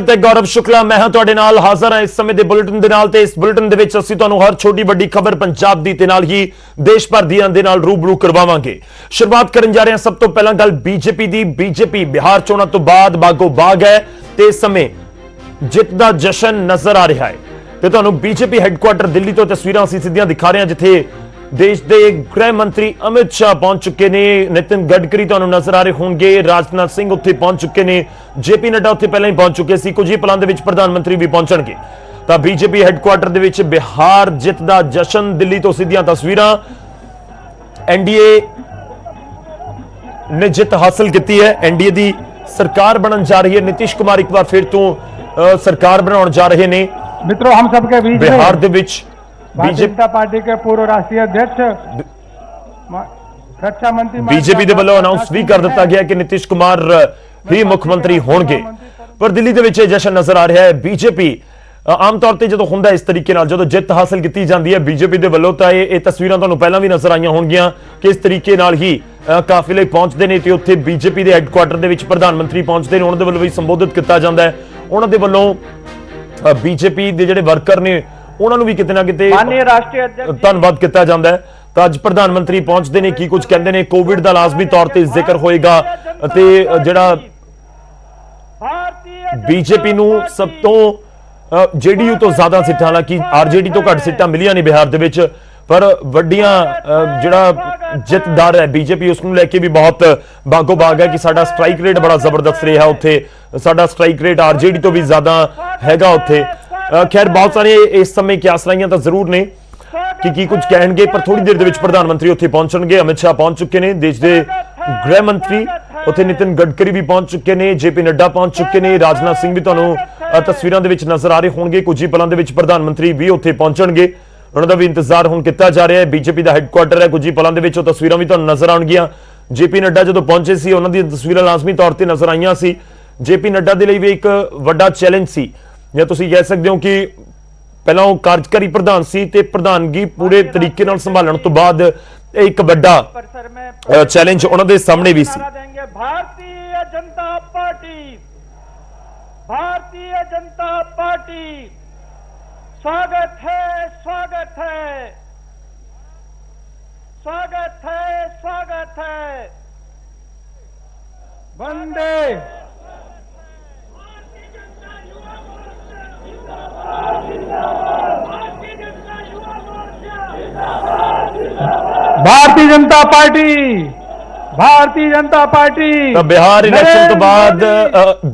ਤੇ ਗੌਰਵ ਸ਼ੁਕਲਾ, ਮੈਂ ਹਾਂ ਤੁਹਾਡੇ ਨਾਲ ਹਾਜ਼ਰ ਹਾਂ ਇਸ ਸਮੇਂ ਦੇ ਬੁਲੇਟਿਨ ਦੇ ਨਾਲ ਤੇ ਇਸ ਬੁਲੇਟਿਨ ਦੇ ਵਿੱਚ ਅਸੀਂ ਤੁਹਾਨੂੰ ਹਰ ਛੋਟੀ ਵੱਡੀ ਖਬਰ ਪੰਜਾਬ ਦੀ ਤੇ ਨਾਲ ਹੀ ਦੇਸ਼ ਭਰ ਦੀਆਂ ਦੇ ਨਾਲ ਰੂਬਰੂ ਕਰਵਾਵਾਂਗੇ। ਸ਼ੁਰੂਆਤ ਕਰਨ ਜਾ ਰਹੇ ਹਾਂ ਸਭ ਤੋਂ ਪਹਿਲਾਂ ਗੱਲ ਬੀਜੇਪੀ ਦੀ। ਬੀਜੇਪੀ ਬਿਹਾਰ ਚੋਣਾਂ ਤੋਂ ਬਾਅਦ ਬਾਗੋ ਬਾਗ ਹੈ ਤੇ ਇਸ ਸਮੇਂ ਜਿੱਤ ਦਾ ਜਸ਼ਨ ਨਜ਼ਰ ਆ ਰਿਹਾ ਹੈ। ਤੇ ਤੁਹਾਨੂੰ ਬੀਜੇਪੀ ਹੈੱਡਕੁਆਟਰ ਦਿੱਲੀ ਤੋਂ ਤਸਵੀਰਾਂ ਅਸੀਂ ਸਿੱਧੀਆਂ ਦਿਖਾ ਰਹੇ ਹਾਂ, ਜਿੱਥੇ ਦੇਸ਼ ਦੇ ਗ੍ਰਹਿ ਮੰਤਰੀ ਅਮਿਤ ਸ਼ਾਹ ਪਹੁੰਚ ਚੁੱਕੇ ਨੇ। ਨਿਤਿਨ ਗਡਕਰੀ ਤੁਹਾਨੂੰ ਨਜ਼ਰ ਆ ਰਹੇ ਹੋਣਗੇ। ਰਾਜਨਾਥ ਸਿੰਘ ਉੱਥੇ ਪਹੁੰਚ ਚੁੱਕੇ ਨੇ। ਜੇਪੀ ਨੱਡਾ ਉੱਥੇ ਪਹਿਲਾਂ ਹੀ ਪਹੁੰਚ ਚੁੱਕੇ ਸੀ। ਕੁਝ ਹੀ ਪਲਾਂ ਦੇ ਵਿੱਚ ਪ੍ਰਧਾਨ ਮੰਤਰੀ ਵੀ ਪਹੁੰਚਣਗੇ। ਤਾਂ ਬੀਜੇਪੀ ਹੈੱਡਕੁਆਰਟਰ ਦੇ ਵਿੱਚ ਬਿਹਾਰ ਜਿੱਤ ਦਾ ਜਸ਼ਨ ਦਿੱਲੀ ਤੋਂ ਸਿੱਧੀਆਂ ਤਸਵੀਰਾਂ। ਐਨਡੀਏ ਨੇ ਜਿੱਤ ਹਾਸਲ ਕੀਤੀ ਹੈ। ਐਨਡੀਏ ਦੀ ਸਰਕਾਰ ਬਣਨ ਜਾ ਰਹੀ ਹੈ। ਨਿਤਿਸ਼ ਕੁਮਾਰ ਇੱਕ ਵਾਰ ਫਿਰ ਤੋਂ ਸਰਕਾਰ ਬਣਾਉਣ ਜਾ ਰਹੇ ਨੇ। ਮਿੱਤਰੋ ਹਮ ਸਭ ਕੇ ਬੀਚ ਬਿਹਾਰ ਦੇ ਵਿੱਚ ਭਾਜਪਾ ਪਾਰਟੀ ਦੇ ਪੂਰਵ ਰਾਸ਼ਟਰੀ ਅਧਿਕਸ਼ ਰੱਖਿਆ ਮੰਤਰੀ ਬੀਜੇਪੀ ਦੇ ਵੱਲੋਂ ਅਨਾਉਂਸ ਵੀ ਕਰ ਦਿੱਤਾ ਗਿਆ ਕਿ ਨਿਤਿਸ਼ ਕੁਮਾਰ ਹੀ ਮੁੱਖ ਮੰਤਰੀ ਹੋਣਗੇ ਪਰ ਦਿੱਲੀ ਦੇ ਵਿੱਚ ਜਸ਼ਨ ਨਜ਼ਰ ਆ ਰਿਹਾ ਹੈ ਬੀਜੇਪੀ ਆਮ ਤੌਰ ਤੇ ਜਦੋਂ ਹੁੰਦਾ ਇਸ ਤਰੀਕੇ ਨਾਲ ਜਦੋਂ ਜਿੱਤ ਹਾਸਲ ਕੀਤੀ ਜਾਂਦੀ ਹੈ ਬੀਜੇਪੀ ਦੇ ਵੱਲੋਂ ਤਾਂ ਇਹ ਇਹ ਤਸਵੀਰਾਂ ਤੁਹਾਨੂੰ ਪਹਿਲਾਂ ਵੀ ਨਜ਼ਰ ਆਈਆਂ ਹੋਣਗੀਆਂ ਕਿ ਇਸ ਤਰੀਕੇ ਨਾਲ ਹੀ ਕਾਫਲੇ ਪਹੁੰਚਦੇ ਨੇ ਤੇ ਉੱਥੇ ਬੀਜੇਪੀ ਦੇ ਹੈੱਡਕੁਆਰਟਰ ਦੇ ਵਿੱਚ ਪ੍ਰਧਾਨ ਮੰਤਰੀ ਪਹੁੰਚਦੇ ਨੇ ਉਹਨਾਂ ਦੇ ਵੱਲੋਂ ਵੀ ਸੰਬੋਧਿਤ ਕੀਤਾ ਜਾਂਦਾ ਹੈ ਉਹਨਾਂ ਦੇ ਵੱਲੋਂ ਬੀਜੇਪੀ ਦੇ ਜਿਹੜੇ ਵਰਕਰ ਨੇ ਉਹਨਾਂ ਨੂੰ ਵੀ ਕਿਤੇ ਨਾ ਕਿਤੇ ਮਾਨਯ ਰਾਸ਼ਟਰੀ ਅਧਿਕਾਰੀ ਧੰਨਵਾਦ ਕੀਤਾ ਜਾਂਦਾ ਹੈ। ਤਾਂ ਅੱਜ ਪ੍ਰਧਾਨ ਮੰਤਰੀ ਪਹੁੰਚਦੇ ਨੇ ਕੀ ਕੁਝ ਕਹਿੰਦੇ ਨੇ? ਕੋਵਿਡ ਦਾ ਲਾਜ਼ਮੀ ਤੌਰ ਤੇ ਜ਼ਿਕਰ ਹੋਏਗਾ ਅਤੇ ਜਿਹੜਾ ਬੀਜੇਪੀ ਨੂੰ ਸਭ ਤੋਂ ਜੇਡੀਯੂ ਤੋਂ ਜ਼ਿਆਦਾ ਸਿੱਟਾਂ ਹਾਲਾਂਕਿ ਆਰਜੇਡੀ ਤੋਂ ਘੱਟ ਸਿੱਟਾਂ ਮਿਲੀਆਂ ਨਹੀਂ ਬਿਹਾਰ ਦੇ ਵਿੱਚ ਪਰ ਵੱਡੀਆਂ ਜਿਹੜਾ ਜਿੱਤਦਾਰ ਹੈ ਬੀਜੇਪੀ ਉਸ ਨੂੰ ਲੈ ਕੇ ਵੀ ਬਹੁਤ ਬਾਗੋ ਬਾਗ ਹੈ ਕਿ ਸਾਡਾ ਸਟ੍ਰਾਈਕ ਰੇਟ ਬੜਾ ਜ਼ਬਰਦਸਤ ਰਿਹਾ ਉੱਥੇ ਸਾਡਾ ਸਟ੍ਰਾਈਕ ਰੇਟ ਆਰਜੇਡੀ ਤੋਂ ਵੀ ਜ਼ਿਆਦਾ ਹੈਗਾ ਉੱਥੇ। ਖੈਰ, ਬਹੁਤ ਸਾਰੇ ਇਸ ਸਮੇਂ ਕਿਆਸ ਲਾਈਆਂ ਤਾਂ ਜ਼ਰੂਰ ਨੇ ਕਿ ਕੀ ਕੁਝ ਕਹਿਣਗੇ, ਪਰ ਥੋੜੀ ਦੇਰ ਦੇ ਵਿੱਚ ਪ੍ਰਧਾਨ ਮੰਤਰੀ ਉੱਥੇ ਪਹੁੰਚਣਗੇ। ਅਮਿਤ ਸ਼ਾਹ ਪਹੁੰਚ ਚੁੱਕੇ ਨੇ, ਦੇਸ਼ ਦੇ ਗ੍ਰਹਿ ਮੰਤਰੀ ਉੱਥੇ ਨਿਤਿਨ ਗਡਕਰੀ ਵੀ ਪਹੁੰਚ ਚੁੱਕੇ ਨੇ ਜੇਪੀ ਨੱਡਾ ਪਹੁੰਚ ਚੁੱਕੇ ਨੇ, ਰਾਜਨਾਥ ਸਿੰਘ ਵੀ ਤੁਹਾਨੂੰ ਤਸਵੀਰਾਂ ਦੇ ਵਿੱਚ ਨਜ਼ਰ ਆ ਰਹੇ ਹੋਣਗੇ। ਕੁਝ ਹੀ ਪਲਾਂ ਦੇ ਵਿੱਚ ਪ੍ਰਧਾਨ ਮੰਤਰੀ ਵੀ ਉੱਥੇ ਪਹੁੰਚਣਗੇ। ਉਹਨਾਂ ਦਾ ਵੀ ਇੰਤਜ਼ਾਰ ਹੁਣ ਕੀਤਾ ਜਾ ਰਿਹਾ ਹੈ। ਬੀਜੇਪੀ ਦਾ ਹੈੱਡਕੁਆਟਰ ਹੈ। ਕੁਝ ਹੀ ਪਲਾਂ ਦੇ ਵਿੱਚ ਉਹ ਤਸਵੀਰਾਂ ਵੀ ਤੁਹਾਨੂੰ ਨਜ਼ਰ ਆਉਣਗੀਆਂ। ਜੇਪੀ ਨੱਡਾ ਜਦੋਂ ਪਹੁੰਚੇ ਸੀ, ਉਹਨਾਂ ਦੀਆਂ ਤਸਵੀਰਾਂ ਲਾਜ਼ਮੀ ਤੌਰ ਤੇ ਨਜ਼ਰ ਆਈਆਂ ਸੀ। ਜੇਪੀ ਨੱਡਾ ਦੇ ਲਈ ਵੀ ਇੱਕ ਵੱਡਾ ਚੈਲੰਜ ਸੀ। ਜਾਂ ਤੁਸੀਂ ਕਹਿ ਸਕਦੇ ਹੋ ਕਿ ਪਹਿਲਾਂ ਉਹ ਕਾਰਜਕਾਰੀ ਪ੍ਰਧਾਨ ਸੀ ਤੇ ਪ੍ਰਧਾਨਗੀ ਪੂਰੇ ਤਰੀਕੇ ਨਾਲ ਸੰਭਾਲਣ ਤੋਂ ਬਾਅਦ ਇਹ ਇੱਕ ਵੱਡਾ परिसर में ਚੈਲੰਜ ਉਹਨਾਂ ਦੇ ਸਾਹਮਣੇ ਵੀ ਸੀ नारा देंगे भारतीय जनता पार्टी भारतीय जनता पार्टी स्वागत है स्वागत है स्वागत है स्वागत है वंदे ਭਾਰਤੀ ਜਨਤਾ ਪਾਰਟੀ ਭਾਰਤੀ ਜਨਤਾ ਪਾਰਟੀ ਤਾਂ ਬਿਹਾਰ ਇਲੈਕਸ਼ਨ ਤੋਂ ਬਾਅਦ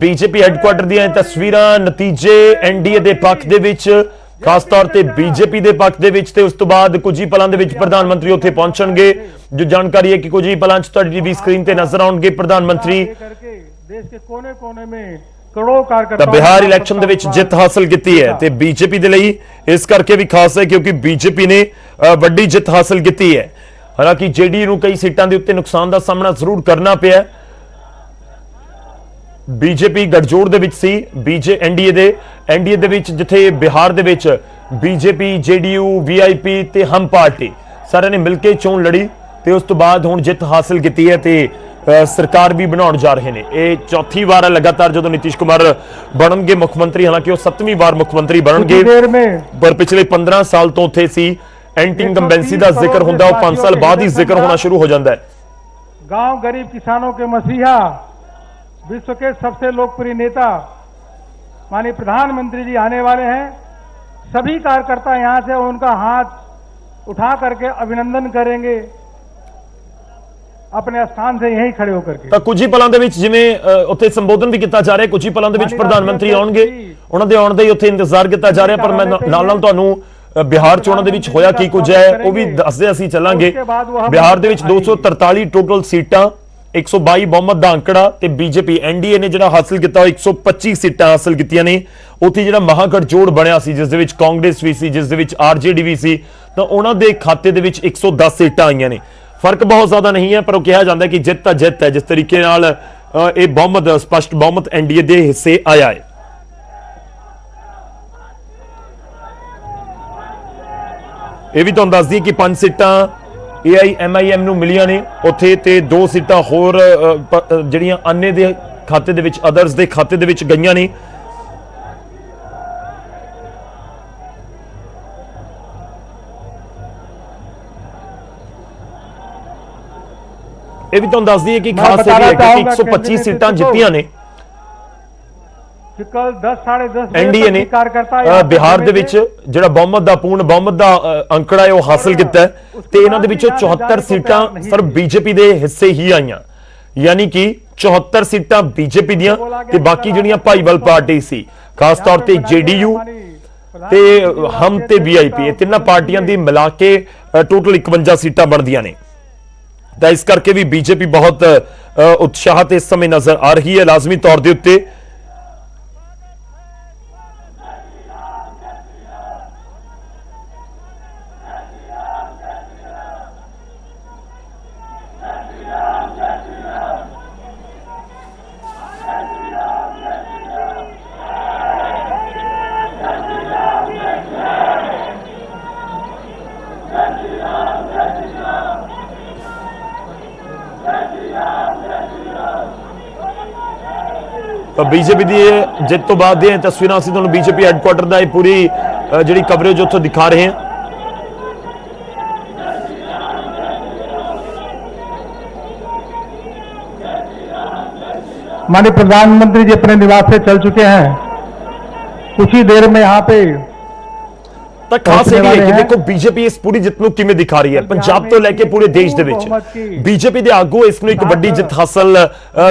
ਬੀਜੇਪੀ ਹੈੱਡਕੁਆਰਟਰ ਦੀਆਂ ਤਸਵੀਰਾਂ ਨਤੀਜੇ ਐਨਡੀਏ ਦੇ ਪੱਖ ਦੇ ਵਿੱਚ ਖਾਸ ਤੌਰ ਤੇ ਬੀਜੇਪੀ ਦੇ ਪੱਖ ਦੇ ਵਿੱਚ ਤੇ ਉਸ ਤੋਂ ਬਾਅਦ ਕੁਝ ਹੀ ਪਲਾਂ ਦੇ ਵਿੱਚ ਪ੍ਰਧਾਨ ਮੰਤਰੀ ਉੱਥੇ ਪਹੁੰਚਣਗੇ। ਜੋ ਜਾਣਕਾਰੀ ਹੈ ਕਿ ਕੁਝ ਹੀ ਪਲਾਂ 'ਚ ਤੁਹਾਡੀ ਟੀਵੀ ਸਕਰੀਨ ਤੇ ਨਜ਼ਰ ਆਉਣਗੇ ਪ੍ਰਧਾਨ ਮੰਤਰੀ। ਦੇਸ਼ ਦੇ ਕੋਨੇ-ਕੋਨੇ ਵਿੱਚ ਕਰੋੜੋ ਕਾਰਕਰਤਾ ਤਾਂ ਬਿਹਾਰ ਇਲੈਕਸ਼ਨ ਦੇ ਵਿੱਚ ਜਿੱਤ ਹਾਸਲ ਕੀਤੀ ਹੈ ਤੇ ਬੀਜੇਪੀ ਦੇ ਲਈ ਇਸ ਕਰਕੇ ਵੀ ਖਾਸ ਹੈ ਕਿਉਂਕਿ ਬੀਜੇਪੀ ਨੇ ਵੱਡੀ ਜਿੱਤ ਹਾਸਲ ਕੀਤੀ ਹੈ। ਹਾਲਾਂਕਿ ਜੇਡੀ ਨੂੰ ਕਈ ਸੀਟਾਂ ਦੇ ਉੱਤੇ ਨੁਕਸਾਨ ਦਾ ਸਾਹਮਣਾ ਜ਼ਰੂਰ ਕਰਨਾ ਪਿਆ। ਬੀਜੇਪੀ ਗੜਜੋੜ ਦੇ ਵਿੱਚ ਸੀ, ਬੀਜੇ ਐਨਡੀਏ ਦੇ ਐਨਡੀਏ ਦੇ ਵਿੱਚ ਜਿੱਥੇ ਬਿਹਾਰ ਦੇ ਵਿੱਚ ਬੀਜੇਪੀ, ਜੇਡੀਯੂ ਵੀਆਈਪੀ ਤੇ ਹਮ ਪਾਰਟੀ ਸਾਰਿਆਂ ਨੇ ਮਿਲ ਕੇ ਚੋਣ ਲੜੀ ਤੇ ਉਸ ਤੋਂ ਬਾਅਦ ਹੁਣ ਜਿੱਤ ਹਾਸਲ ਕੀਤੀ ਹੈ ਤੇ ਸਰਕਾਰ ਵੀ ਬਣਾਉਣ ਜਾ ਰਹੇ ਨੇ ਇਹ ਚੌਥੀ ਵਾਰ ਹੈ ਲਗਾਤਾਰ ਜਦੋਂ ਨਿਤਿਸ਼ ਕੁਮਾਰ ਬਣਨਗੇ ਮੁੱਖ ਮੰਤਰੀ ਹਾਲਾਂਕਿ ਉਹ ਸੱਤਵੀਂ ਵਾਰ ਮੁੱਖ ਮੰਤਰੀ ਬਣਨਗੇ कुछ देर में ਪਰ ਪਿਛਲੇ 15 ਸਾਲ ਤੋਂ ਉੱਥੇ ਸੀ ਐਂਟੀ ਇੰਕੰਬੈਂਸੀ ਦਾ ਜ਼ਿਕਰ ਹੁੰਦਾ ਉਹ 5 ਸਾਲ ਬਾਅਦ ਹੀ ਜ਼ਿਕਰ ਹੋਣਾ ਸ਼ੁਰੂ ਹੋ ਜਾਂਦਾ ਹੈ गांव गरीब किसानों के मसीहा विश्व के सबसे लोकप्रिय नेता माननीय प्रधानमंत्री जी आने वाले हैं सभी कार्यकर्ता यहां से उनका हाथ उठा करके अभिनंदन करेंगे ਆਪਣੇ ਸਥਾਨ ਤੇ ਇਹੀ ਖੜੇ ਹੋ ਕਰਕੇ। ਤਾਂ ਕੁਝ ਪਲਾਂ ਦੇ ਵਿੱਚ ਜਿਵੇਂ ਉੱਥੇ ਸੰਬੋਧਨ ਵੀ ਕੀਤਾ ਜਾ ਰਿਹਾ ਕੁਝ ਹੀ ਪਲਾਂ ਦੇ ਵਿੱਚ ਪ੍ਰਧਾਨ ਮੰਤਰੀ ਆਉਣਗੇ। ਉਹਨਾਂ ਦੇ ਆਉਣ ਦਾ ਹੀ ਉੱਥੇ ਇੰਤਜ਼ਾਰ ਕੀਤਾ ਜਾ ਰਿਹਾ ਪਰ ਮੈਂ ਨਾਲ ਨਾਲ ਤੁਹਾਨੂੰ ਬਿਹਾਰ ਚੋਣਾਂ ਦੇ ਵਿੱਚ ਹੋਇਆ ਕੀ ਕੁਝ ਹੈ ਉਹ ਵੀ ਦੱਸਦੇ ਅਸੀਂ ਚੱਲਾਂਗੇ। ਬਿਹਾਰ ਦੇ ਵਿੱਚ 243 ਟੋਟਲ ਸੀਟਾਂ 122 ਬਹੁਮਤ ਦਾ ਅੰਕੜਾ ਤੇ ਬੀਜੇਪੀ ਐਨਡੀਏ ਨੇ ਜਿਹੜਾ ਹਾਸਲ ਕੀਤਾ 125 ਸੀਟਾਂ ਹਾਸਲ ਕੀਤੀਆਂ ਨੇ। ਉੱਥੇ ਜਿਹੜਾ ਮਹਾਗੜ ਜੋੜ ਬਣਿਆ ਸੀ ਜਿਸ ਦੇ ਵਿੱਚ ਕਾਂਗਰਸ ਵੀ ਸੀ ਜਿਸ ਦੇ ਵਿੱਚ ਆਰਜੇਡੀ ਵੀ ਸੀ ਤਾਂ ਉਹਨਾਂ ਦੇ ਖਾਤੇ ਦੇ ਵਿੱਚ 110 ਸੀਟਾਂ ਆਈਆਂ ਨੇ। ਫ਼ਰਕ ਬਹੁਤ ਜ਼ਿਆਦਾ ਨਹੀਂ ਹੈ, ਪਰ ਉਹ ਕਿਹਾ ਜਾਂਦਾ ਕਿ ਜਿੱਤ ਤਾਂ ਜਿੱਤ ਹੈ। ਜਿਸ ਤਰੀਕੇ ਨਾਲ ਇਹ ਬਹੁਮਤ, ਸਪਸ਼ਟ ਬਹੁਮਤ ਐਨਡੀਏ ਦੇ ਹਿੱਸੇ ਆਇਆ ਹੈ। ਇਹ ਵੀ ਤੁਹਾਨੂੰ ਦੱਸ ਦਈਏ ਕਿ ਪੰਜ ਸੀਟਾਂ AIMIM ਨੂੰ ਮਿਲੀਆਂ ਨੇ। ਉੱਥੇ ਤੇ ਦੋ ਸੀਟਾਂ ਹੋਰ ਜਿਹੜੀਆਂ ਅੰਨੇ ਦੇ ਖਾਤੇ ਦੇ ਵਿੱਚ ਅਦਰਸ ਦੇ ਖਾਤੇ ਦੇ ਵਿੱਚ ਗਈਆਂ ਨੇ। ਇਹ ਵੀ ਤੁਹਾਨੂੰ ਦੱਸਦੀ ਹੈ ਕਿ ਖਾਸ ਇਹ ਹੈ ਕਿ 125 ਸੀਟਾਂ ਜਿੱਤੀਆਂ ਨੇ। ਕੱਲ 10 10:30 ਐਨਡੀਏ ਨੇ ਬਿਹਾਰ ਦੇ ਵਿੱਚ ਜਿਹੜਾ ਬਹੁਮਤ ਦਾ ਪੂਰਨ ਬਹੁਮਤ ਦਾ ਅੰਕੜਾ ਹੈ ਉਹ ਹਾਸਲ ਕੀਤਾ ਤੇ ਇਹਨਾਂ ਦੇ ਵਿੱਚੋਂ 74 ਸੀਟਾਂ ਸਰ ਬੀਜੇਪੀ ਦੇ ਹਿੱਸੇ ਹੀ ਆਈਆਂ। ਯਾਨੀ ਕਿ 74 ਸੀਟਾਂ ਬੀਜੇਪੀ ਦੀਆਂ ਤੇ ਬਾਕੀ ਜਿਹੜੀਆਂ ਭਾਈਵਾਲ ਪਾਰਟੀ ਸੀ ਖਾਸ ਤੌਰ ਤੇ ਜੇਡੀਯੂ ਤੇ ਹਮ ਤੇ ਵੀਆਈਪੀ ਇਹ ਤਿੰਨਾਂ ਪਾਰਟੀਆਂ ਦੀ ਮਿਲਾ ਕੇ ਟੋਟਲ 51 ਸੀਟਾਂ ਬਣਦੀਆਂ ਨੇ। ਤਾਂ ਇਸ ਕਰਕੇ ਵੀ ਬੀਜੇਪੀ ਬਹੁਤ ਅ, ਉਤਸ਼ਾਹਤ ਇਸ ਸਮੇਂ ਨਜ਼ਰ ਆ ਰਹੀ ਹੈ ਲਾਜ਼ਮੀ ਤੌਰ ਦੇ ਉੱਤੇ। ਤਾਂ ਬੀਜੇਪੀ ਦੀ ਇਹ ਜਿੱਤ ਤੋਂ ਬਾਅਦ ਦੀਆਂ ਤਸਵੀਰਾਂ ਅਸੀਂ ਤੁਹਾਨੂੰ ਬੀਜੇਪੀ ਹੈੱਡਕੁਆਟਰ ਦਾ ਇਹ ਪੂਰੀ ਅ, ਜਿਹੜੀ ਕਵਰੇਜ ਉੱਥੋਂ ਦਿਖਾ ਰਹੇ ਹਾਂ माननीय प्रधानमंत्री जी अपने निवास से चल चुके हैं कुछ ही देर में यहाँ पे ਤਾਂ ਖਾਸ ਇਹ ਵੀ ਹੈ ਕਿ ਦੇਖੋ ਬੀਜੇਪੀ ਇਸ ਪੂਰੀ ਜਿੱਤ ਨੂੰ ਕਿਵੇਂ ਦਿਖਾ ਰਹੀ ਹੈ? ਪੰਜਾਬ ਤੋਂ ਲੈ ਕੇ ਪੂਰੇ ਦੇਸ਼ ਦੇ ਵਿੱਚ। ਬੀਜੇਪੀ ਦੇ ਆਗੂ ਇਸ ਨੂੰ ਇੱਕ ਵੱਡੀ ਜਿੱਤ ਹਾਸਲ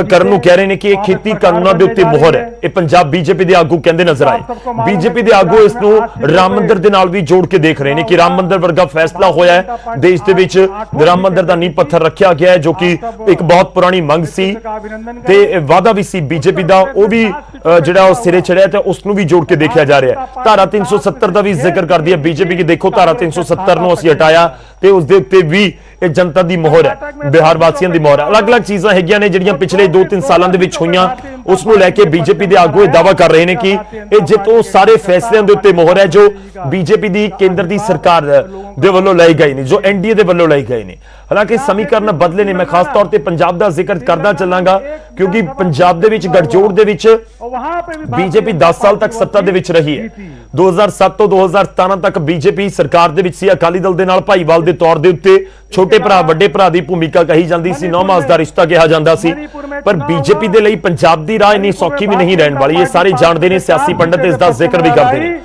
ਕਰਨ ਨੂੰ ਕਹਿ ਰਹੇ ਨੇ ਕਿ ਇਹ ਖੇਤੀ ਕਾਨੂੰਨਾਂ ਦੇ ਉੱਤੇ ਮੋਹਰ ਹੈ। ਇਹ ਪੰਜਾਬ ਬੀਜੇਪੀ ਦੇ ਆਗੂ ਕਹਿੰਦੇ ਨਜ਼ਰ ਆਏ। ਬੀਜੇਪੀ ਦੇ ਆਗੂ ਇਸ ਨੂੰ ਰਾਮ ਮੰਦਿਰ ਦੇ ਨਾਲ ਵੀ ਜੋੜ ਕੇ ਦੇਖ ਰਹੇ ਨੇ ਕਿ ਰਾਮ ਮੰਦਿਰ ਵਰਗਾ ਫੈਸਲਾ ਹੋਇਆ ਹੈ। ਦੇਸ਼ ਦੇ ਵਿੱਚ ਰਾਮ ਮੰਦਿਰ ਦਾ ਨੀਂਹ ਪੱਥਰ ਰੱਖਿਆ ਗਿਆ ਹੈ ਜੋ ਕਿ ਇੱਕ ਬਹੁਤ ਪੁਰਾਣੀ ਮੰਗ ਸੀ ਤੇ ਇਹ ਵਾਅਦਾ ਵੀ ਸੀ ਬੀਜੇਪੀ ਦਾ। ਉਹ ਵੀ ਜਿਹੜਾ ਉਹ ਸਿਰੇ ਚੜਿਆ ਤੇ ਉਸ ਨੂੰ ਵੀ ਜੋੜ ਕੇ ਦੇਖਿਆ ਜਾ ਰਿਹਾ ਹੈ। ਧਾਰਾ 370 ਦਾ ਵੀ ਜ਼ਿਕਰ ਕਰਦੀ ਹੈ ਬੀਜੇਪੀ ਕਿ ਦੇਖੋ ਧਾਰਾ 370 ਨੂੰ ਅਸੀਂ ਹਟਾਇਆ ਤੇ ਉਸ ਦੇ ਉੱਤੇ ਵੀ ਇਹ ਜਨਤਾ ਦੀ ਮੋਹਰ ਹੈ ਬਿਹਾਰ ਵਾਸੀਆਂ ਦੀ ਮੋਹਰ ਹੈ। ਅਲੱਗ-ਅਲੱਗ ਚੀਜ਼ਾਂ ਹੈਗੀਆਂ ਨੇ ਜਿਹੜੀਆਂ ਪਿਛਲੇ 2-3 ਸਾਲਾਂ ਦੇ ਵਿੱਚ ਹੋਈਆਂ। ਉਸ ਨੂੰ ਲੈ ਕੇ ਬੀਜੇਪੀ ਦੇ ਆਗੂ ਇਹ ਦਾਅਵਾ ਕਰ ਰਹੇ ਨੇ ਕਿ ਇਹ ਜਿੱਤ ਉਹ ਸਾਰੇ ਫੈਸਲਿਆਂ ਦੇ ਉੱਤੇ ਮੋਹਰ ਹੈ ਜੋ ਬੀਜੇਪੀ ਦੀ ਕੇਂਦਰ ਦੀ ਸਰਕਾਰ ਦੇ ਵੱਲੋਂ ਲਏ ਗਏ ਨੇ ਜੋ ਐਨਡੀਏ ਦੇ ਵੱਲੋਂ ਲਏ ਗਏ ਨੇ। ਹਾਲਾਂਕਿ ਸਮੀਕਰਨ ਬਦਲੇ ਨੇ, ਮੈਂ ਖਾਸ ਤੌਰ ਤੇ ਪੰਜਾਬ ਦਾ ਜ਼ਿਕਰ ਕਰਦਾ ਚੱਲਾਂਗਾ, ਕਿਉਂਕਿ ਪੰਜਾਬ ਦੇ ਵਿੱਚ ਗਠਜੋੜ ਦੇ ਵਿੱਚ ਬੀਜੇਪੀ 10 ਸਾਲ ਤੱਕ ਸੱਤਾ ਦੇ ਵਿੱਚ ਰਹੀ ਹੈ। 2007 ਤੋਂ 2017 ਤੱਕ ਬੀਜੇਪੀ ਸਰਕਾਰ ਦੇ ਵਿੱਚ ਸੀ। ਅਕਾਲੀ ਦਲ ਦੇ ਨਾਲ ਭਾਈਵਾਲ ਦੇ ਤੌਰ ਦੇ ਉੱਤੇ ਛੋਟੇ ਭਰਾ, ਵੱਡੇ ਭਰਾ ਦੀ ਭੂਮਿਕਾ ਕਹੀ ਜਾਂਦੀ ਸੀ ਨੌ ਮਾਸ ਦਾ ਰਿਸ਼ਤਾ ਕਿਹਾ ਜਾਂਦਾ ਸੀ। ਪਰ ਬੀਜੇਪੀ ਦੇ ਲਈ ਪੰਜਾਬ ਦੀ ਰਾਹ ਇੰਨੀ ਸੌਖੀ ਵੀ ਨਹੀਂ ਰਹਿਣ ਵਾਲੀ। ਇਹ ਸਾਰੇ ਜਾਣਦੇ ਨੇ, ਸਿਆਸੀ ਪੰਡਤ ਇਸ ਦਾ ਜ਼ਿਕਰ ਵੀ ਕਰਦੇ ਨੇ।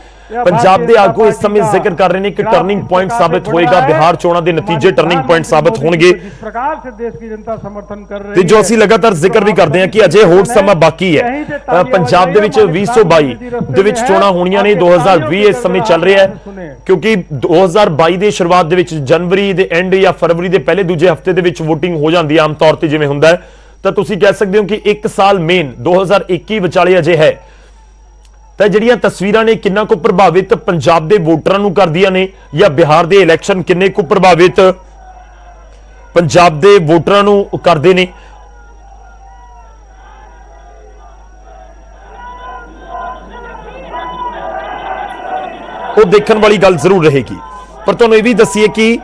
ਪੰਜਾਬ ਦੇ ਆਗੂ ਇਸ ਸਮੇਂ ਜ਼ਿਕਰ ਕਰ ਰਹੇ ਨੇ ਕਿ ਟਰਨਿੰਗ ਪੁਆਇੰਟ ਸਾਬਤ ਹੋਏਗਾ ਬਿਹਾਰ ਚੋਣਾਂ ਦੇ ਨਤੀਜੇ ਟਰਨਿੰਗ ਪੁਆਇੰਟ ਸਾਬਤ ਹੋਣਗੇ। ਤੇ ਜੋ ਅਸੀਂ ਲਗਾਤਾਰ ਜ਼ਿਕਰ ਵੀ ਕਰਦੇ ਹਾਂ ਕਿ ਅਜੇ ਹੋਰ ਸਮਾਂ ਬਾਕੀ ਹੈ। ਪੰਜਾਬ ਦੇ ਵਿੱਚ 2022 ਦੇ ਵਿੱਚ ਚੋਣਾਂ ਹੋਣੀਆਂ ਨੇ 2020 ਇਸ ਸਮੇਂ ਚੱਲ ਰਿਹਾ ਹੈ। ਕਿਉਂਕਿ 2022 ਦੇ ਸ਼ੁਰੂਆਤ ਦੇ ਵਿੱਚ ਜਨਵਰੀ ਦੇ ਐਂਡ ਜਾਂ ਫਰਵਰੀ ਦੇ ਪਹਿਲੇ ਦੂਜੇ ਹਫ਼ਤੇ ਦੇ ਵਿੱਚ VOTING ਹੋ ਜਾਂਦੀ ਹੈ ਆਮ ਤੌਰ ਤੇ ਜਿਵੇਂ ਹੁੰਦਾ ਹੈ। ਤਾਂ ਤੁਸੀਂ ਕਹਿ ਸਕਦੇ ਹੋ ਕਿ ਇੱਕ ਸਾਲ ਮੇਨ 2021 ਵਿਚਾਲੇ ਅਜੇ ਹੈ। ਤਾਂ ਜਿਹੜੀਆਂ ਤਸਵੀਰਾਂ ਨੇ ਕਿੰਨਾ ਕੁ ਪ੍ਰਭਾਵਿਤ ਪੰਜਾਬ ਦੇ ਵੋਟਰਾਂ ਨੂੰ ਕਰਦੀਆਂ ਨੇ ਜਾਂ ਬਿਹਾਰ ਦੇ ਇਲੈਕਸ਼ਨ ਕਿੰਨੇ ਕੁ ਪ੍ਰਭਾਵਿਤ ਪੰਜਾਬ ਦੇ ਵੋਟਰਾਂ ਨੂੰ ਕਰਦੇ ਨੇ? ਉਹ ਦੇਖਣ ਵਾਲੀ ਗੱਲ ਜ਼ਰੂਰ ਰਹੇਗੀ। ਪਰ ਤੁਹਾਨੂੰ ਇਹ ਵੀ ਦੱਸੀਏ ਕਿ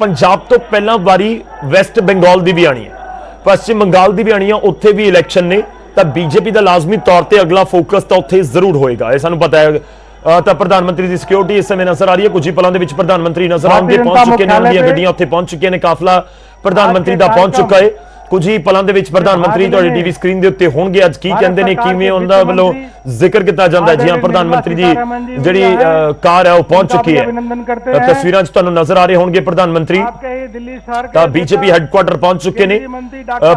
ਪੰਜਾਬ ਤੋਂ ਪਹਿਲਾਂ ਵਾਰੀ ਵੈਸਟ ਬੰਗਾਲ ਦੀ ਵੀ ਆਣੀ ਹੈ। ਪੱਛਮੀ ਬੰਗਾਲ ਦੀ ਵੀ ਆਣੀ ਹੈ, ਉੱਥੇ ਵੀ ਇਲੈਕਸ਼ਨ ਨੇ। ਤਾਂ ਬੀਜੇਪੀ ਦਾ ਲਾਜ਼ਮੀ ਤੌਰ ਤੇ ਅਗਲਾ ਫੋਕਸ ਤਾਂ ਉੱਥੇ ਜ਼ਰੂਰ ਹੋਏਗਾ। ਇਹ ਸਾਨੂੰ ਪਤਾ ਹੈ। ਤਾਂ ਪ੍ਰਧਾਨ ਮੰਤਰੀ ਦੀ ਸਿਕਿਉਰਿਟੀ ਇਸ ਸਮੇਂ ਨਜ਼ਰ ਆ ਰਹੀ ਹੈ। ਕੁਝ ਹੀ ਪਲਾਂ ਦੇ ਵਿੱਚ ਪ੍ਰਧਾਨ ਮੰਤਰੀ ਨਜ਼ਰ ਆਉਣਗੇ। ਪਹੁੰਚ ਚੁੱਕੇ ਨੇ ਉਹਨਾਂ ਦੀਆਂ ਗੱਡੀਆਂ ਉੱਥੇ ਪਹੁੰਚ ਚੁੱਕੀਆਂ ਨੇ ਕਾਫਲਾ ਪ੍ਰਧਾਨ ਮੰਤਰੀ ਦੇ ਪਹੁੰਚ ਚੁੱਕਾ ਹੈ। ਕੁਝ ਹੀ ਪਲਾਂ ਦੇ ਵਿੱਚ ਪ੍ਰਧਾਨ ਮੰਤਰੀ ਤੁਹਾਡੀ ਟੀਵੀ ਸਕਰੀਨ ਦੇ ਉੱਤੇ ਹੋਣਗੇ। ਅੱਜ ਕੀ ਕਹਿੰਦੇ ਨੇ ਕਿਵੇਂ ਉਹਨਾਂ ਵੱਲੋਂ ਜ਼ਿਕਰ ਕੀਤਾ ਜਾਂਦਾ ਜੀ ਹਾਂ ਪ੍ਰਧਾਨ ਮੰਤਰੀ ਜੀ ਜਿਹੜੀ ਕਾਰ ਹੈ ਉਹ ਪਹੁੰਚ ਚੁੱਕੀ ਹੈ। ਤਸਵੀਰਾਂ 'ਚ ਤੁਹਾਨੂੰ ਨਜ਼ਰ ਆ ਰਹੇ ਹੋਣਗੇ ਪ੍ਰਧਾਨ ਮੰਤਰੀ। ਤਾਂ ਬੀਜੇਪੀ ਹੈੱਡਕੁਆਟਰ ਪਹੁੰਚ ਚੁੱਕੇ ਨੇ।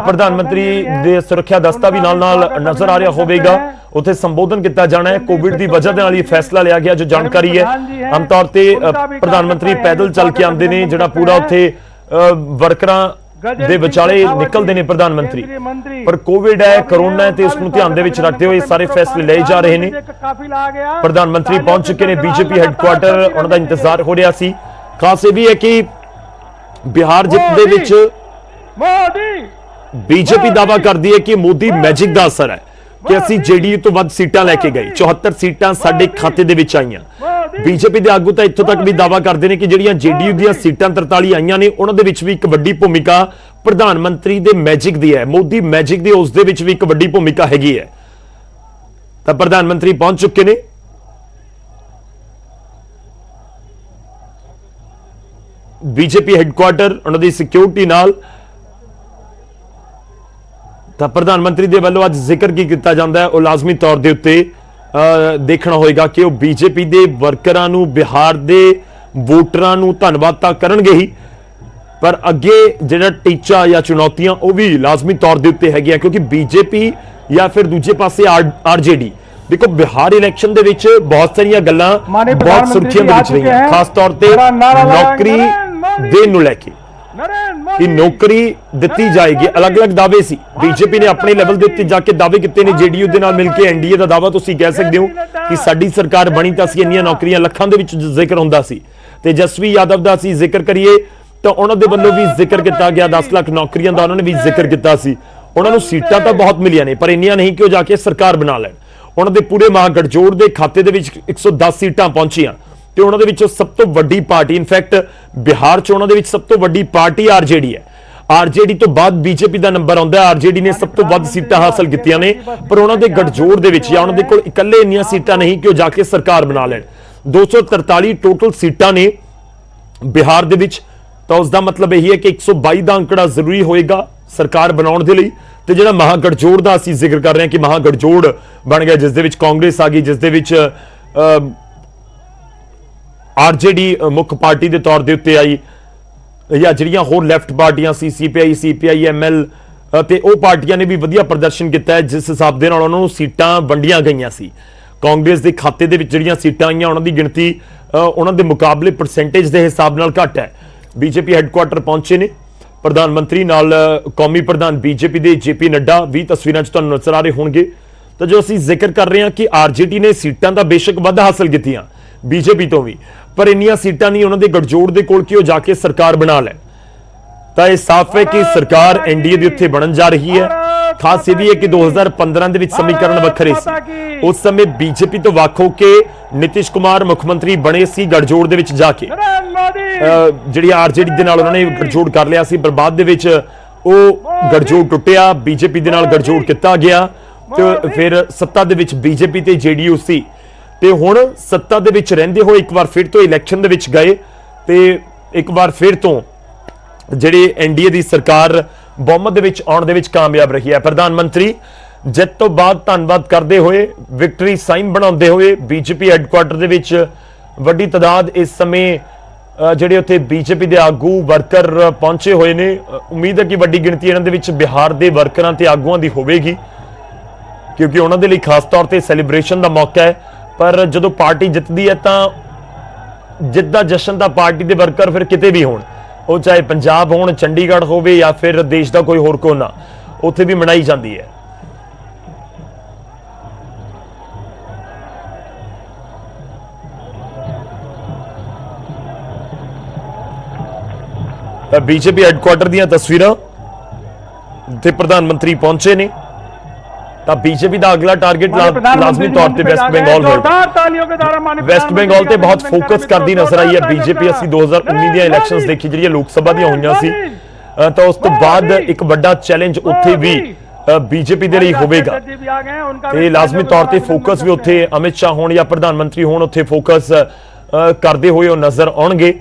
ਪ੍ਰਧਾਨ ਮੰਤਰੀ ਦੇ ਸੁਰੱਖਿਆ ਦਸਤਾ ਵੀ ਨਾਲ ਨਾਲ ਨਜ਼ਰ ਆ ਰਿਹਾ ਹੋਵੇਗਾ। ਉੱਥੇ ਸੰਬੋਧਨ ਕੀਤਾ ਜਾਣਾ ਹੈ। ਕੋਵਿਡ ਦੀ ਵਜ੍ਹਾ ਦੇ ਨਾਲ ਇਹ ਫੈਸਲਾ ਲਿਆ ਗਿਆ ਜੋ ਜਾਣਕਾਰੀ ਹੈ। ਆਮ ਤੌਰ ਤੇ ਪ੍ਰਧਾਨ ਮੰਤਰੀ ਪੈਦਲ ਚੱਲ ਕੇ ਆਉਂਦੇ ਨੇ ਜਿਹੜਾ ਪੂਰਾ ਉੱਥੇ ਵਰਕਰਾਂ ਦੇ ਵਿਚਾਲੇ ਨਿਕਲਦੇ ਨੇ ਪ੍ਰਧਾਨ ਮੰਤਰੀ। ਪਰ ਕੋਵਿਡ ਹੈ ਕਰੋਨਾ ਹੈ ਤੇ ਇਸ ਨੂੰ ਧਿਆਨ ਦੇ ਵਿੱਚ ਰੱਖਦੇ ਹੋਏ ਸਾਰੇ ਫੈਸਲੇ ਲਏ ਜਾ ਰਹੇ ਨੇ। ਪ੍ਰਧਾਨ ਮੰਤਰੀ ਪਹੁੰਚ ਚੁੱਕੇ ਨੇ ਬੀਜੇਪੀ ਹੈੱਡਕੁਆਟਰ ਉਹਨਾਂ ਦਾ ਇੰਤਜ਼ਾਰ ਹੋ ਰਿਹਾ ਸੀ। ਖਾਸ ਇਹ ਵੀ ਹੈ ਕਿ ਬਿਹਾਰ ਜਿੱਤ ਦੇ ਵਿੱਚ ਮੋਦੀ ਬੀਜੇਪੀ ਦਾਵਾ ਕਰਦੀ ਹੈ ਕਿ ਮੋਦੀ ਮੈਜਿਕ ਦਾ ਅਸਰ ਹੈ ਕਿ ਅਸੀਂ ਜੇਡੀਯੂ ਤੋਂ ਵੱਧ ਸੀਟਾਂ ਲੈ ਕੇ ਗਏ। 74 ਸੀਟਾਂ ਸਾਡੇ ਖਾਤੇ ਦੇ ਵਿੱਚ ਆਈਆਂ। ਬੀਜੇਪੀ ਦੇ ਆਗੂ ਤਾਂ ਇੱਥੋਂ ਤੱਕ ਵੀ ਦਾਵਾ ਕਰਦੇ ਨੇ ਕਿ ਜਿਹੜੀਆਂ ਜੇਡੀਯੂ ਦੀਆਂ ਸੀਟਾਂ 43 ਆਈਆਂ ਨੇ ਉਹਨਾਂ ਦੇ ਵਿੱਚ ਵੀ ਇੱਕ ਵੱਡੀ ਭੂਮਿਕਾ ਪ੍ਰਧਾਨ ਮੰਤਰੀ ਦੇ ਮੈਜਿਕ ਦੀ ਹੈ। ਮੋਦੀ ਮੈਜਿਕ ਦੀ ਉਸ ਦੇ ਵਿੱਚ ਵੀ ਇੱਕ ਵੱਡੀ ਭੂਮਿਕਾ ਹੈਗੀ ਹੈ। ਤਾਂ ਪ੍ਰਧਾਨ ਮੰਤਰੀ ਪਹੁੰਚ ਚੁੱਕੇ ਨੇ। ਬੀਜੇਪੀ ਹੈੱਡਕੁਆਟਰ ਉਹਨਾਂ ਦੀ ਸਿਕਿਉਰਿਟੀ ਨਾਲ। ਤਾਂ ਪ੍ਰਧਾਨ ਮੰਤਰੀ ਦੇ ਵੱਲੋਂ ਅੱਜ ਜ਼ਿਕਰ ਕੀ ਕੀਤਾ ਜਾਂਦਾ ਹੈ? ਉਹ ਲਾਜ਼ਮੀ ਤੌਰ ਦੇ ਉੱਤੇ ਦੇਖਣਾ ਹੋਏਗਾ ਕਿ ਉਹ ਬੀਜੇਪੀ ਦੇ ਵਰਕਰਾਂ ਨੂੰ ਬਿਹਾਰ ਦੇ ਵੋਟਰਾਂ ਨੂੰ ਧੰਨਵਾਦ ਤਾਂ ਕਰਨਗੇ ਹੀ ਪਰ ਅੱਗੇ ਜਿਹੜਾ ਟੀਚਾ ਜਾਂ ਚੁਣੌਤੀਆਂ ਉਹ ਵੀ ਲਾਜ਼ਮੀ ਤੌਰ ਦੇ ਉੱਤੇ ਹੈਗੀਆਂ ਕਿਉਂਕਿ ਬੀਜੇਪੀ ਜਾਂ ਫਿਰ ਦੂਜੇ ਪਾਸੇ ਆਰਜੇਡੀ ਦੇਖੋ ਬਿਹਾਰ ਇਲੈਕਸ਼ਨ ਦੇ ਵਿੱਚ ਬਹੁਤ ਸਾਰੀਆਂ ਗੱਲਾਂ ਬਹੁਤ ਸੁਰਖੀਆਂ ਦੇ ਵਿੱਚ ਰਹੀਆਂ। ਖਾਸ ਤੌਰ ਤੇ ਨੌਕਰੀ ਦੇਣ ਨੂੰ ਲੈ ਕੇ। ਕਿ ਨੌਕਰੀ ਦਿੱਤੀ ਜਾਏਗੀ। ਅਲੱਗ-ਅਲੱਗ ਦਾਅਵੇ ਸੀ। ਬੀਜੇਪੀ ਨੇ ਆਪਣੇ ਲੈਵਲ ਦੇ ਉੱਤੇ ਜਾ ਕੇ ਦਾਅਵੇ ਕੀਤੇ ਨੇ ਜੇਡੀਯੂ ਦੇ ਨਾਲ ਮਿਲ ਕੇ ਐਨਡੀਏ ਦਾ ਦਾਅਵਾ ਤੁਸੀਂ ਕਹਿ ਸਕਦੇ ਹੋ ਕਿ ਸਾਡੀ ਸਰਕਾਰ ਬਣੀ ਤਾਂ ਅਸੀਂ ਇੰਨੀਆਂ ਨੌਕਰੀਆਂ ਲੱਖਾਂ ਦੇ ਵਿੱਚ ਜ਼ਿਕਰ ਹੁੰਦਾ ਸੀ। ਤੇ ਜਸਵੀ ਯਾਦਵ ਦਾ ਅਸੀਂ ਜ਼ਿਕਰ ਕਰੀਏ ਤਾਂ ਉਹਨਾਂ ਦੇ ਵੱਲੋਂ ਵੀ ਜ਼ਿਕਰ ਕੀਤਾ ਗਿਆ। 10 ਲੱਖ ਨੌਕਰੀਆਂ ਦਾ ਉਹਨਾਂ ਨੇ ਵੀ ਜ਼ਿਕਰ ਕੀਤਾ ਸੀ। ਉਹਨਾਂ ਨੂੰ ਸੀਟਾਂ ਤਾਂ ਬਹੁਤ ਮਿਲੀਆਂ ਨੇ ਪਰ ਇੰਨੀਆਂ ਨਹੀਂ ਕਿ ਉਹ ਜਾ ਕੇ ਸਰਕਾਰ ਬਣਾ ਲੈਣ। ਉਹਨਾਂ ਦੇ ਪੂਰੇ ਮਹਾਗੜਜੋੜ ਦੇ ਖਾਤੇ ਦੇ ਵਿੱਚ 110 ਸੀਟਾਂ ਪਹੁੰਚੀਆਂ। ਤੇ ਉਹਨਾਂ ਦੇ ਵਿੱਚੋਂ ਸਭ ਤੋਂ ਵੱਡੀ ਪਾਰਟੀ ਇਨਫੈਕਟ ਬਿਹਾਰ ਚ ਉਹਨਾਂ ਦੇ ਵਿੱਚ ਸਭ ਤੋਂ ਵੱਡੀ ਪਾਰਟੀ ਆਰਜੇਡੀ ਹੈ। ਆਰਜੇਡੀ ਤੋਂ ਬਾਅਦ ਬੀਜੇਪੀ ਦਾ ਨੰਬਰ ਆਉਂਦਾ ਹੈ। ਆਰਜੇਡੀ ਨੇ ਸਭ ਤੋਂ ਵੱਧ ਸੀਟਾਂ ਹਾਸਲ ਕੀਤੀਆਂ ਨੇ, ਪਰ ਉਹਨਾਂ ਦੇ ਗਠਜੋੜ ਦੇ ਵਿੱਚ ਜਾਂ ਉਹਨਾਂ ਦੇ ਕੋਲ ਇਕੱਲੇ ਇੰਨੀਆਂ ਸੀਟਾਂ ਨਹੀਂ ਕਿ ਉਹ ਜਾ ਕੇ ਸਰਕਾਰ ਬਣਾ ਲੈਣ। 243 ਟੋਟਲ ਸੀਟਾਂ ਨੇ ਬਿਹਾਰ ਦੇ ਵਿੱਚ। ਤਾਂ ਉਸ ਦਾ ਮਤਲਬ ਇਹ ਹੈ ਕਿ 122 ਦਾ ਅੰਕੜਾ ਜ਼ਰੂਰੀ ਹੋਏਗਾ ਸਰਕਾਰ ਬਣਾਉਣ ਦੇ ਲਈ। ਤੇ ਜਿਹੜਾ ਮਹਾਗੜਜੋੜ ਦਾ ਅਸੀਂ ਜ਼ਿਕਰ ਕਰ ਰਹੇ ਹਾਂ ਕਿ ਮਹਾਗੜਜੋੜ ਬਣ ਗਿਆ, ਜਿਸ ਦੇ ਵਿੱਚ ਕਾਂਗਰਸ ਆ ਗਈ, ਜਿਸ ਦੇ ਵਿੱਚ ਆਰਜੇਡੀ ਮੁੱਖ ਪਾਰਟੀ ਦੇ ਤੌਰ ਦੇ ਉੱਤੇ ਆਈ। ਜਾਂ ਜਿਹੜੀਆਂ ਹੋਰ ਲੈਫਟ ਪਾਰਟੀਆਂ ਸੀ ਸੀਪੀਆਈ ਸੀਪੀਆਈ ਐਮਐਲ ਤੇ ਉਹ ਪਾਰਟੀਆਂ ਨੇ ਵੀ ਵਧੀਆ ਪ੍ਰਦਰਸ਼ਨ ਕੀਤਾ ਜਿਸ ਹਿਸਾਬ ਦੇ ਨਾਲ ਉਹਨਾਂ ਨੂੰ ਸੀਟਾਂ ਵੰਡੀਆਂ ਗਈਆਂ ਸੀ। ਕਾਂਗਰਸ ਦੇ ਖਾਤੇ ਦੇ ਵਿੱਚ ਜਿਹੜੀਆਂ ਸੀਟਾਂ ਆਈਆਂ, ਉਹਨਾਂ ਦੀ ਗਿਣਤੀ ਉਹਨਾਂ ਦੇ ਮੁਕਾਬਲੇ ਪਰਸੈਂਟੇਜ ਦੇ ਹਿਸਾਬ ਨਾਲ ਘੱਟ ਹੈ। ਬੀਜੇਪੀ ਹੈੱਡਕੁਆਟਰ ਪਹੁੰਚੇ ਨੇ। ਪ੍ਰਧਾਨ ਮੰਤਰੀ ਨਾਲ ਕੌਮੀ ਪ੍ਰਧਾਨ ਬੀਜੇਪੀ ਦੇ ਜੇਪੀ ਨੱਡਾ, ਵੀ ਤਸਵੀਰਾਂ 'ਚ ਤੁਹਾਨੂੰ ਨਜ਼ਰ ਆ ਰਹੇ ਹੋਣਗੇ। ਤਾਂ ਜੋ ਅਸੀਂ ਜ਼ਿਕਰ ਕਰ ਰਹੇ ਹਾਂ ਕਿ ਆਰਜੇਡੀ ਨੇ ਸੀਟਾਂ ਦਾ ਬੇਸ਼ੱਕ ਵੱਧ ਹਾਸਲ ਕੀਤੀਆਂ ਬੀਜੇਪੀ ਤੋਂ ਵੀ। ਪਰ ਇੰਨੀਆਂ ਸੀਟਾਂ ਨਹੀਂ ਉਹਨਾਂ ਦੇ ਗੜਜੋੜ ਦੇ ਕੋਲ ਕਿ ਉਹ ਜਾ ਕੇ ਸਰਕਾਰ ਬਣਾ ਲੈ। ਤਾਂ ਇਹ ਸਾਫ਼ ਹੈ ਕਿ ਸਰਕਾਰ ਐਨਡੀਏ ਦੇ ਉੱਤੇ ਬਣਨ ਜਾ ਰਹੀ ਹੈ। ਖਾਸ ਇਹ ਵੀ ਹੈ ਕਿ 2015 ਦੇ ਵਿੱਚ ਸਮੀਕਰਨ ਵੱਖਰੇ ਸੀ। ਉਸ ਸਮੇਂ ਬੀਜੇਪੀ ਤੋਂ ਵੱਖ ਹੋ ਕੇ ਨਿਤਿਸ਼ ਕੁਮਾਰ ਮੁੱਖ ਮੰਤਰੀ ਬਣੇ ਸੀ ਗੜਜੋੜ ਦੇ ਵਿੱਚ ਜਾ ਕੇ। ਜਿਹੜੀ ਆਰਜੇਡੀ ਦੇ ਨਾਲ ਉਹਨਾਂ ਨੇ ਗੜਜੋੜ ਕਰ ਲਿਆ ਸੀ ਬਰਬਾਦ ਦੇ ਵਿੱਚ ਉਹ ਗੜਜੋੜ ਟੁੱਟਿਆ ਬੀਜੇਪੀ ਦੇ ਨਾਲ ਗੜਜੋੜ ਕੀਤਾ ਗਿਆ। ਤੇ ਫਿਰ ਸੱਤਾ ਦੇ ਵਿੱਚ ਬੀਜੇਪੀ ਤੇ ਜੇਡੀਯੂ ਸੀ। ਤੇ ਹੁਣ ਸੱਤਾ ਦੇ ਵਿੱਚ ਰਹਿੰਦੇ ਹੋਏ ਇੱਕ ਵਾਰ ਫਿਰ ਤੋਂ ਇਲੈਕਸ਼ਨ ਦੇ ਵਿੱਚ ਗਏ ਤੇ ਇੱਕ ਵਾਰ ਫਿਰ ਤੋਂ ਜਿਹੜੀ ਐਨਡੀਏ ਦੀ ਸਰਕਾਰ ਬਹੁਮਤ ਦੇ ਵਿੱਚ ਆਉਣ ਦੇ ਵਿੱਚ ਕਾਮਯਾਬ ਰਹੀ ਹੈ। ਪ੍ਰਧਾਨ ਮੰਤਰੀ, ਜਿੱਤ ਤੋਂ ਬਾਅਦ ਧੰਨਵਾਦ ਕਰਦੇ ਹੋਏ, ਵਿਕਟਰੀ ਸਾਈਨ ਬਣਾਉਂਦੇ ਹੋਏ ਬੀਜੇਪੀ ਹੈੱਡਕੁਆਟਰ ਦੇ ਵਿੱਚ ਵੱਡੀ ਤਾਦਾਦ ਇਸ ਸਮੇਂ ਜਿਹੜੇ ਉੱਥੇ ਬੀਜੇਪੀ ਦੇ ਆਗੂ ਵਰਕਰ ਪਹੁੰਚੇ ਹੋਏ ਨੇ। ਉਮੀਦ ਹੈ ਕਿ ਵੱਡੀ ਗਿਣਤੀ ਇਹਨਾਂ ਦੇ ਵਿੱਚ ਬਿਹਾਰ ਦੇ ਵਰਕਰਾਂ ਤੇ ਆਗੂਆਂ ਦੀ ਹੋਵੇਗੀ, ਕਿਉਂਕਿ ਉਹਨਾਂ ਦੇ ਲਈ ਖਾਸ ਤੌਰ ਤੇ ਸੈਲੀਬ੍ਰੇਸ਼ਨ ਦਾ ਮੌਕਾ ਹੈ। ਪਰ ਜਦੋਂ ਪਾਰਟੀ ਜਿੱਤਦੀ ਹੈ ਤਾਂ ਜਿੱਤ ਦਾ ਜਸ਼ਨ ਤਾਂ ਪਾਰਟੀ ਦੇ ਵਰਕਰ ਫਿਰ ਕਿਤੇ ਵੀ ਹੋਣ। ਉਹ ਚਾਹੇ ਪੰਜਾਬ ਹੋਣ, ਚੰਡੀਗੜ੍ਹ ਹੋਵੇ ਜਾਂ ਫਿਰ ਦੇਸ਼ ਦਾ ਕੋਈ ਹੋਰ ਕੋਨਾ, ਉੱਥੇ ਵੀ ਮਨਾਈ ਜਾਂਦੀ ਹੈ। ਤਾਂ ਬੀਜੇਪੀ ਹੈੱਡਕੁਆਟਰ ਦੀਆਂ ਤਸਵੀਰਾਂ ਤੇ ਪ੍ਰਧਾਨ ਮੰਤਰੀ ਪਹੁੰਚੇ ਨੇ। ਤਾਂ ਬੀਜੇਪੀ ਦਾ ਅਗਲਾ ਟਾਰਗੇਟ माननीय प्रधानमंत्री ਲਾਜ਼ਮੀ जी ਤੌਰ मंच ਤੇ पे ਵੈਸਟ जा गए हैं। ਬੰਗਾਲ ਹੋਏਗਾ जोरदार तालियों के द्वारा माननीय ਵੈਸਟ प्रधानमंत्री ਬੰਗਾਲ का ਤੇ ਬਹੁਤ अभिनंदन ਫੋਕਸ करें। ਕਰਦੀ ਨਜ਼ਰ ਆਈ ਹੈ जोरदार ਬੀਜੇਪੀ तालियों ਅਸੀਂ का। 2019 ਦੀਆਂ ਇਲੈਕਸ਼ਨਸ मोदी, ਦੇਖੀ ਜਿਹੜੀਆਂ ਲੋਕ ਸਭਾ ਦੀਆਂ ਹੋਈਆਂ ਸੀ मोदी, ਅ, ਤਾਂ ਉਸ ਤੋਂ ਬਾਅਦ मोदी, ਇੱਕ ਵੱਡਾ ਚੈਲੰਜ ਉੱਥੇ ਵੀ ਬੀਜੇਪੀ ਦੇ ਲਈ ਹੋਵੇਗਾ जी भी आ गए हैं, उनका ਤੇ भी ਲਾਜ਼ਮੀ तालियों के ਤੌਰ ਤੇ द्वारा ਫੋਕਸ ਵੀ अभिनंदन करते ਉੱਥੇ ਅਮਿਤ ਸ਼ਾਹ ਹੋਣ ਜਾਂ ਪ੍ਰਧਾਨ ਮੰਤਰੀ ਹੋਣ ਉੱਥੇ ਫੋਕਸ ਕਰਦੇ ਹੋਏ ਉਹ ਨਜ਼ਰ ਆਉਣਗੇ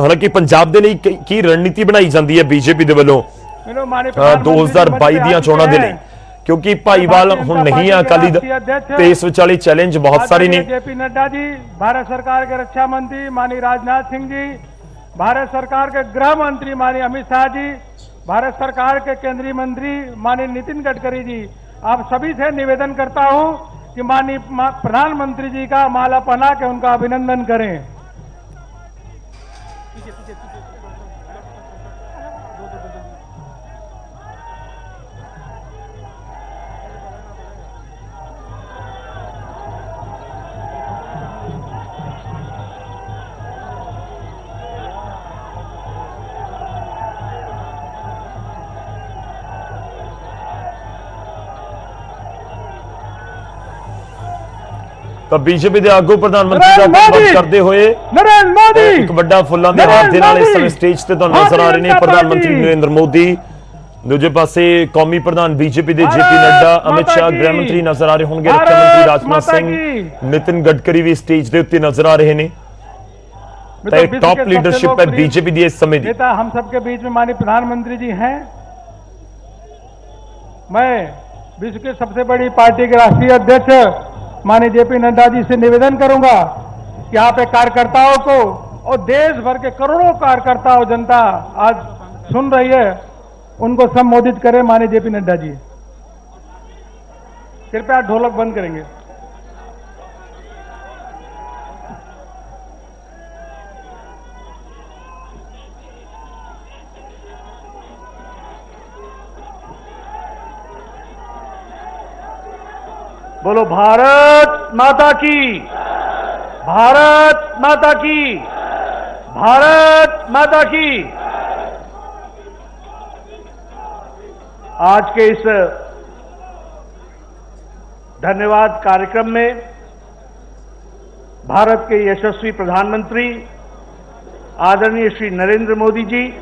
ਹਾਲਾਂਕਿ ਪੰਜਾਬ ਦੇ ਲਈ ਕੀ- ਕੀ ਰਣਨੀਤੀ ਬਣਾਈ ਜਾਂਦੀ ਹੈ ਬੀਜੇਪੀ ਦੇ ਵੱਲੋਂ हैं। मेरे माननीय ਅ, प्रधानमंत्री जी मंच 2022 पे आ ਦੀਆਂ चुके ਚੋਣਾਂ ਦੇ ਲਈ हैं। ਕਿਉਂਕਿ ਭਾਈਵਾਲ ਹੁਣ ਨਹੀਂ ਆ ਅਕਾਲੀ ਦਲ ਤੇ ਇਸ ਵਿਚਾਲੇ ਚੈਲੰਜ ਬਹੁਤ ਸਾਰੇ ਨੇ आदरणीय जेपी नड्डा जी भारत सरकार के रक्षा मंत्री माननीय राजनाथ सिंह जी भारत सरकार के गृह मंत्री माननीय अमित शाह जी भारत सरकार के केंद्रीय मंत्री माननीय नितिन गडकरी जी आप सभी से निवेदन करता हूं कि माननीय मा- प्रधानमंत्री जी का माला पहना के उनका अभिनंदन करें ਤਾਂ ਬੀਜੇਪੀ ਦੇ ਆਗੂ ਪ੍ਰਧਾਨ ਮੰਤਰੀ ਦਾ ਨਰਿੰਦਰ ਧੰਨਵਾਦ ਮੋਦੀ! ਕਰਦੇ ਹੋਏ नरेंद्र मोदी ਇੱਕ ਵੱਡਾ ਫੁੱਲਾਂ ਦੇ ਹਾਰ ਦੇ ਨਾਲ ਇਸ ਸਮੇਂ ਸਟੇਜ ਤੇ ਤੁਹਾਨੂੰ ਨਜ਼ਰ ਆ ਰਹੇ ਨੇ ਭਾਰਤੀ ਪ੍ਰਧਾਨ ਜਨਤਾ ਮੰਤਰੀ ਪਾਰਟੀ। ਨਰਿੰਦਰ ਮੋਦੀ ਦੂਜੇ ਪਾਸੇ ਕੌਮੀ ਪ੍ਰਧਾਨ ਬੀਜੇਪੀ ਦੇ ਜੇਪੀ ਭਾਰਤ ਨੱਡਾ ਅਮਿਤ ਮਾਤਾ ਸ਼ਾਹ ਕੀ। ਗ੍ਰਹਿ ਮੰਤਰੀ ਨਜ਼ਰ ਆ ਰਹੇ ਹੋਣਗੇ ਰੱਖਿਆ ਭਾਰਤ ਮੰਤਰੀ ਰਾਜਨਾਥ ਮਾਤਾ ਸਿੰਘ ਕੀ। ਨਿਤਿਨ ਗਡਕਰੀ ਵੀ ਸਟੇਜ ਦੇ ਉੱਤੇ ਨਜ਼ਰ ਆ ਰਹੇ ਨੇ ਤਾਂ मित्रों, ਇਹ विश्व ਟੌਪ के सबसे ਲੀਡਰਸ਼ਿਪ ਹੈ लोकप्रिय ਬੀਜੇਪੀ ਦੀ ਇਸ ਸਮੇਂ ਦੀ नेता हम सबके बीच में माननीय प्रधानमंत्री जी हैं मैं विश्व की सबसे बड़ी पार्टी के राष्ट्रीय अध्यक्ष माननीय जेपी नड्डा जी से निवेदन करूँगा कि आप एक कार्यकर्ताओं को और देश भर के करोड़ों कार्यकर्ताओं, जनता आज सुन रही है, उनको संबोधित करें माननीय जेपी नड्डा जी। कृपया ढोलक बंद करेंगे। बोलो, भारत माता की। भारत माता की। भारत माता की। आज के इस धन्यवाद कार्यक्रम में भारत के यशस्वी प्रधानमंत्री, आदरणीय श्री नरेंद्र मोदी जी,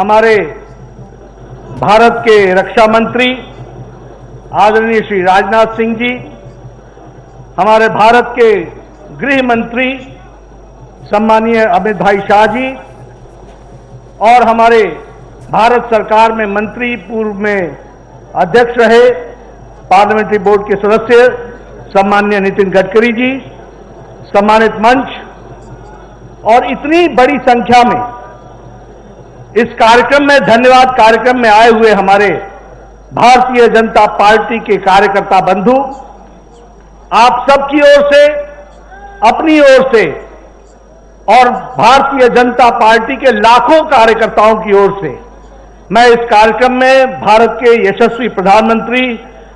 हमारे भारत के रक्षा मंत्री आदरणीय श्री राजनाथ सिंह जी, हमारे भारत के गृह मंत्री सम्मानीय अमित भाई शाह जी और हमारे भारत सरकार में मंत्री पूर्व में अध्यक्ष रहे पार्लियामेंट्री बोर्ड के सदस्य सम्मान्य नितिन गडकरी जी, सम्मानित मंच और इतनी बड़ी संख्या में इस कार्यक्रम में, धन्यवाद कार्यक्रम में आए हुए हमारे भारतीय जनता पार्टी के कार्यकर्ता बंधु, आप सबकी ओर से, अपनी ओर से और भारतीय जनता पार्टी के लाखों कार्यकर्ताओं की ओर से मैं इस कार्यक्रम में भारत के यशस्वी प्रधानमंत्री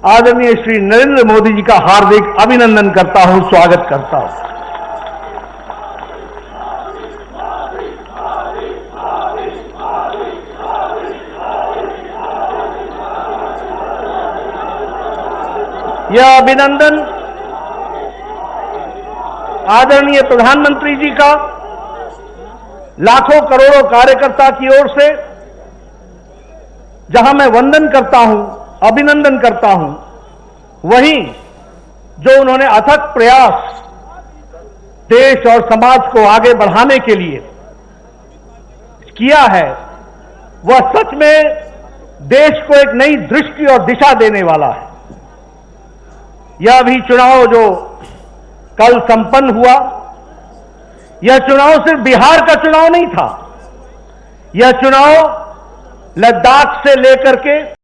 आदरणीय श्री नरेंद्र मोदी जी का हार्दिक अभिनंदन करता हूँ, स्वागत करता हूँ। यह अभिनंदन आदरणीय प्रधानमंत्री जी का लाखों करोड़ों कार्यकर्ता की ओर से, जहाँ मैं वंदन करता हूँ, अभिनंदन करता हूँ, वहीं जो उन्होंने अथक प्रयास देश और समाज को आगे बढ़ाने के लिए किया है, वह सच में देश को एक नई दृष्टि और दिशा देने वाला है। यह भी चुनाव जो कल संपन्न हुआ, यह चुनाव सिर्फ़ बिहार का चुनाव नहीं था। यह चुनाव लद्दाख से लेकर के